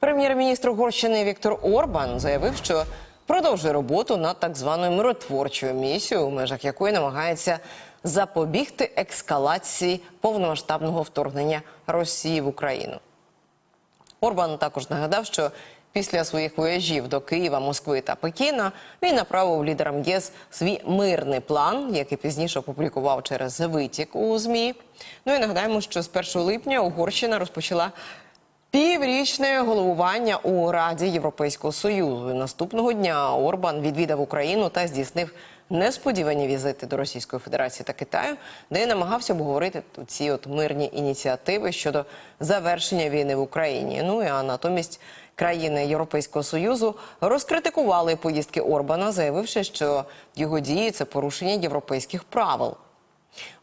Прем'єр-міністр Угорщини Віктор Орбан заявив, що продовжує роботу над так званою миротворчою місією, у межах якої намагається запобігти ескалації повномасштабного вторгнення Росії в Україну. Орбан також нагадав, що після своїх вояжів до Києва, Москви та Пекіна він направив лідерам ЄС свій мирний план, який пізніше опублікував через витік у змі. Ну і нагадаємо, що з 1 липня Угорщина розпочала піврічне головування у Раді Європейського союзу. Наступного дня Орбан відвідав Україну та здійснив несподівані візити до Російської Федерації та Китаю, де намагався обговорити ці от мирні ініціативи щодо завершення війни в Україні. Ну а натомість країни Європейського союзу розкритикували поїздки Орбана, заявивши, що його дії це порушення європейських правил.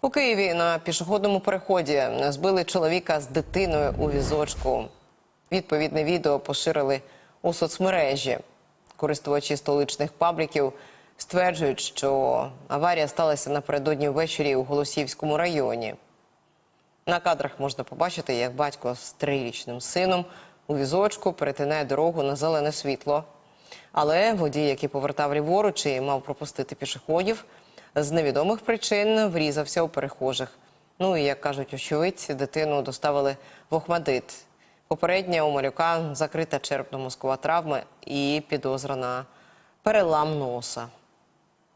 У Києві на пішохідному переході збили чоловіка з дитиною у візочку. Відповідне відео поширили у соцмережі. Користувачі столичних пабліків стверджують, що аварія сталася напередодні ввечері у Голосіївському районі. На кадрах можна побачити, як батько з трирічним сином у візочку перетинає дорогу на зелене світло. Але водій, який повертав ліворуч і мав пропустити пішоходів, з невідомих причин врізався у перехожих. Ну і як кажуть очевидці, дитину доставили в Охмадит. Попередня у малюка закрита черепно-мозкова травма і підозра на перелам носа.